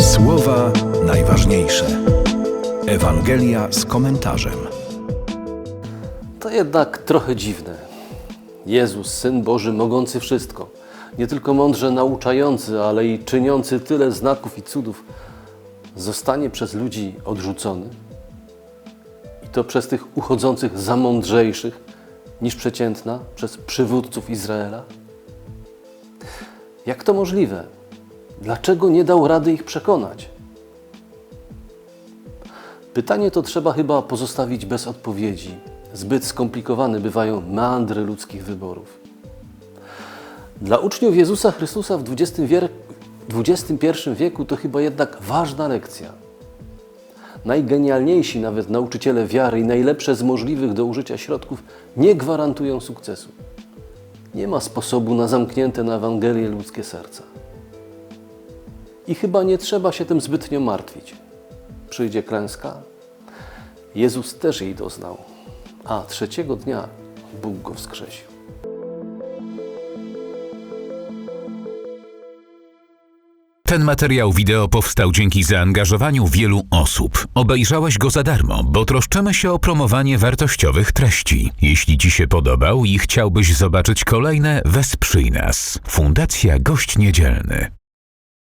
Słowa najważniejsze. Ewangelia z komentarzem. To jednak trochę dziwne. Jezus, Syn Boży, mogący wszystko, nie tylko mądrze nauczający, ale i czyniący tyle znaków i cudów, zostanie przez ludzi odrzucony. I to przez tych uchodzących za mądrzejszych niż przeciętna, przez przywódców Izraela. Jak to możliwe? Dlaczego nie dał rady ich przekonać? Pytanie to trzeba chyba pozostawić bez odpowiedzi. Zbyt skomplikowane bywają meandry ludzkich wyborów. Dla uczniów Jezusa Chrystusa w XXI wieku to chyba jednak ważna lekcja. Najgenialniejsi nawet nauczyciele wiary i najlepsze z możliwych do użycia środków nie gwarantują sukcesu. Nie ma sposobu na zamknięte na Ewangelię ludzkie serca. I chyba nie trzeba się tym zbytnio martwić. Przyjdzie klęska, Jezus też jej doznał, a trzeciego dnia Bóg go wskrzesił. Ten materiał wideo powstał dzięki zaangażowaniu wielu osób. Obejrzałeś go za darmo, bo troszczymy się o promowanie wartościowych treści. Jeśli Ci się podobał i chciałbyś zobaczyć kolejne, wesprzyj nas. Fundacja Gość Niedzielny.